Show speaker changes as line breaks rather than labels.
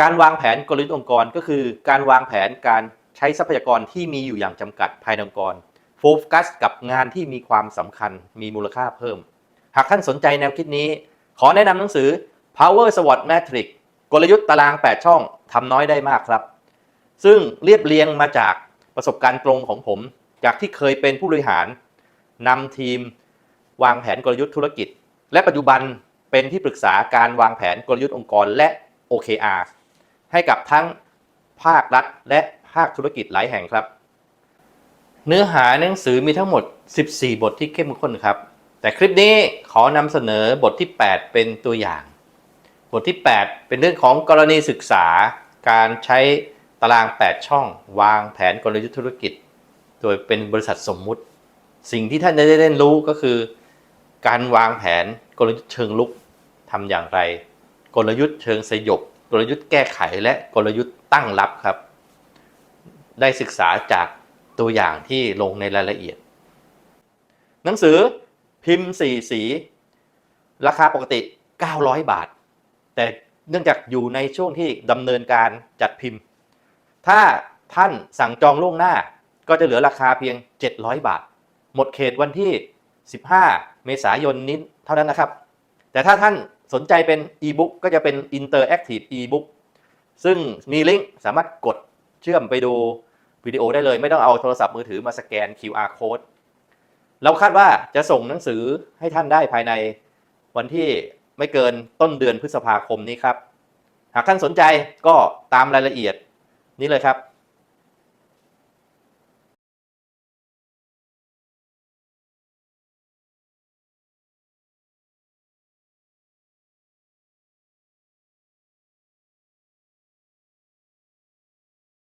การวางแผนกลยุทธ์องค์กรก็คือการวางแผนการใช้ทรัพยากรที่มีอยู่อย่างจำกัดภายในองค์กรโฟกัสกับงานที่มีความสำคัญมีมูลค่าเพิ่ม หากท่านสนใจแนวคิดนี้ ขอแนะนำหนังสือ Power SWOT Matrix กลยุทธ์ตาราง 8 ช่องทำน้อยได้มากครับ ซึ่งเรียบเรียงมาจากประสบการณ์ตรงของผม จากที่เคยเป็นผู้บริหารนำทีม วางแผนกลยุทธ์ธุรกิจ และปัจจุบันเป็นที่ปรึกษาการวางแผนกลยุทธ์องค์กรและ OKR ให้กับทั้งภาครัฐและภาคธุรกิจหลายแห่งครับ เนื้อหาหนังสือมีทั้งหมด 14 บทที่เข้มข้นครับ แต่คลิปนี้ขอนำเสนอบทที่ 8 เป็นตัวอย่าง บทที่ 8 เป็นเรื่องของกรณีศึกษา การใช้ตาราง 8 ช่อง วางแผนกลยุทธ์ธุรกิจ โดยเป็นบริษัทสมมุติ สิ่งที่ท่านจะได้เรียนรู้ก็คือ การวางแผนกลยุทธ์เชิงลุกทำอย่างไร กลยุทธ์เชิงสยบ กลยุทธ์แก้ไขและกลยุทธ์ตั้งรับครับ ได้ศึกษาจากตัวอย่างที่ลงในรายละเอียด หนังสือพิมพ์4สี ราคาปกติ 900 บาท แต่เนื่องจากอยู่ในช่วงที่ดำเนินการจัดพิมพ์ ถ้าท่านสั่งจองล่วงหน้าก็จะเหลือราคาเพียง 700 บาท หมดเขตวันที่ 15 เมษายนนี้เท่านั้นนะครับ แต่ถ้าท่าน สนใจเป็นอีบุ๊กก็จะเป็น Interactive e-book ซึ่งมีลิงก์สามารถกดเชื่อมไปดูวิดีโอได้เลย ไม่ต้องเอาโทรศัพท์มือถือมาสแกน QR code เราคาดว่าจะส่งหนังสือให้ท่านได้ภายในวันที่ไม่เกินต้นเดือนพฤษภาคมนี้ครับ หากท่านสนใจก็ตามรายละเอียดนี้เลยครับ